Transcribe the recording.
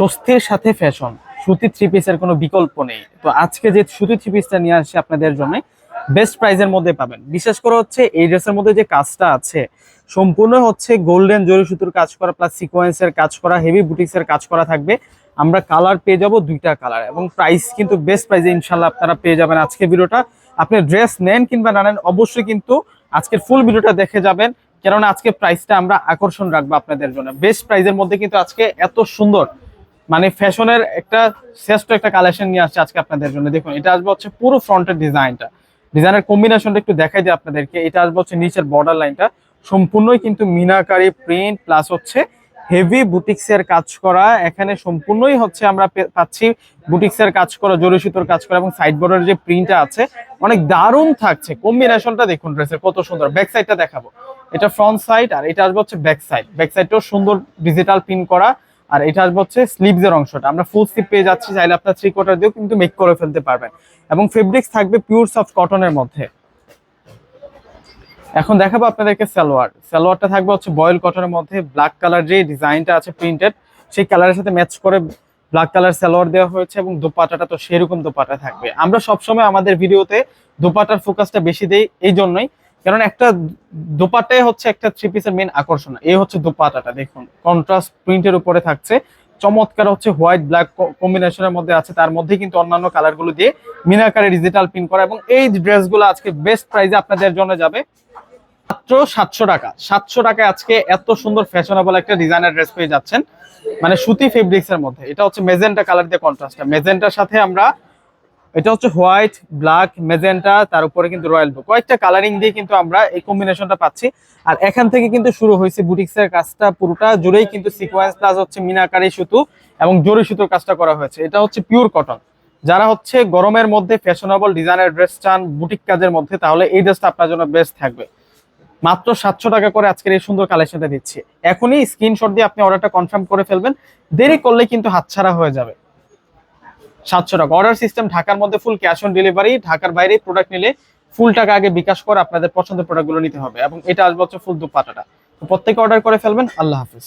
স্বস্তির সাথে ফ্যাশন সুতি থ্রি পিসের কোনো বিকল্প নেই। তো আজকে যে সুতি থ্রি পিসটা নিয়ে আসছি আপনাদের জন্য বেস্ট প্রাইজের মধ্যে পাবেন। বিশেষ করে হচ্ছে এই ড্রেসের মধ্যে যে কাজটা আছে, সম্পূর্ণ হচ্ছে গোল্ডেন জরি সুতোর কাজ করা প্লাস সিকোয়েন্সের কাজ করা হেভি বুটিক্সের কাজ করা থাকবে। আমরা কালার পেয়ে যাব দুইটা কালার এবং প্রাইস কিন্তু বেস্ট প্রাইসে ইনশাল্লাহ আপনারা পেয়ে যাবেন আজকে ভিডিওটা। আপনি ড্রেস নেন কিংবা না নেন, অবশ্যই কিন্তু আজকের ফুল ভিডিওটা দেখে যাবেন। কেননা আজকে প্রাইসটা আমরা আকর্ষণ রাখব আপনাদের জন্য। বেস্ট প্রাইজের মধ্যে কিন্তু আজকে এত সুন্দর মানে ফ্যাশনের একটা শ্রেষ্ঠ একটা কালেকশন নিয়ে আসছে আজকে আপনাদের জন্য। দেখুন, এটা আসবে হচ্ছে পুরো ফ্রন্টের ডিজাইনটা। ডিজাইনের কম্বিনেশনটা একটু দেখাই দিই আপনাদেরকে। এটা আসবে হচ্ছে নিচের বর্ডার লাইনটা সম্পূর্ণই কিন্তু মিনাকারি প্রিন্ট প্লাস হচ্ছে হেভি বুটিক্সের কাজ করা। এখানে সম্পূর্ণই হচ্ছে আমরা পাচ্ছি বুটিক্সের কাজ করা, জরি সুতোর কাজ করা এবং সাইড বর্ডারের যে প্রিন্টটা আছে, অনেক দারুণ থাকছে। কম্বিনেশনটা দেখুন ড্রেসের কত সুন্দর। ব্যাক সাইডটা দেখাবো। এটা ফ্রন্ট সাইড আর এটা আসবে হচ্ছে ব্যাক সাইড ব্যাক সাইডটাও সুন্দর ডিজিটাল প্রিন্ট করা। আর এটা আসবে হচ্ছে স্লিভস এর অংশটা। আমরা ফুল স্লিভ পেয়ে যাচ্ছি, চাইলে আপনার থ্রি কোয়ার্টার দিয়েও কিন্তু মেক করে ফেলতে পারবেন। এবং ফেব্রিক্স থাকবে পিওর সফট কটনের মধ্যে। এখন দেখাবো আপনাদেরকে সালোয়ার। সালোয়ারটা থাকবে হচ্ছে বয়েল কটনের মধ্যে। ব্ল্যাক কালার যে ডিজাইনটা আছে প্রিন্টেড সেই কালারের সাথে ম্যাচ করে ব্ল্যাক কালার সালোয়ার দেওয়া হয়েছে এবং দোপাটাটা তো সেরকম দোপাটা থাকবে। আমরা সবসময় আমাদের ভিডিওতে দোপাটার ফোকাসটা বেশি দেই, এই জন্যই কারণ একটা দোপাটাই হচ্ছে একটা থ্রি পিসের মেন আকর্ষণ। এই হচ্ছে দোপাটাটা, দেখুন। কন্ট্রাস্ট প্রিন্টের উপরে থাকছে। চমৎকার হচ্ছে হোয়াইট ব্ল্যাক কম্বিনেশনের মধ্যে আছে। তার মধ্যে কিন্তু অন্যান্য কালারগুলো দিয়ে মিনাকারে ডিজিটাল প্রিন্ট করা এবং এই ড্রেসগুলো আজকে বেস্ট প্রাইজে আপনাদের জন্য যাবে মাত্র সাতশো টাকা। সাতশো টাকায় আজকে এত সুন্দর ফ্যাশনেবল একটা ডিজাইনার ড্রেস পেয়ে যাচ্ছেন। মানে সুতি ফেব্রিক্স এর মধ্যে। এটা হচ্ছে মেজেন্টা কালার দিয়ে কন্ট্রাস্টটা মেজেন্টার সাথে আমরা এটা হচ্ছে হোয়াইট, ব্ল্যাক মেজেন্টা তার উপরে কিন্তু রয়্যাল ব্লু। কয়েকটা কালারিং দিয়ে কিন্তু আমরা এই কম্বিনেশনটা পাচ্ছি। আর এখান থেকে কিন্তু শুরু হয়েছে বুটিক্সের কাজটা পুরোটা, জুড়েই কিন্তু সিকোয়েন্স প্লাস হচ্ছে মিনাকারি সুতো এবং জরি সুতোর কাজটা করা হয়েছে। এটা হচ্ছে পিওর কটন যারা হচ্ছে গরমের মধ্যে ফ্যাশনেবল ডিজাইনের ড্রেস চান বুটিক কাজের মধ্যে, তাহলে এই ড্রেসটা আপনার জন্য বেস্ট থাকবে। মাত্র সাতশো টাকা করে আজকের এই সুন্দর কালেকশনটা দিচ্ছি। এখনই স্ক্রিনশট দিয়ে আপনি অর্ডারটা কনফার্ম করে ফেলবেন। দেরি করলে কিন্তু হাতছাড়া হয়ে যাবে। সাতশো টাকা। অর্ডার সিস্টেম ঢাকার মধ্যে ফুল ক্যাশ অন ডেলিভারি ঢাকার বাইরে প্রোডাক্ট নিলে ফুল টাকা আগে বিকাশ করে আপনাদের পছন্দের প্রোডাক্টগুলো নিতে হবে। এবং এটা আসবে হচ্ছে ফুল দুপাটাটা। তো প্রত্যেকে অর্ডার করে ফেলবেন। আল্লাহ হাফিজ।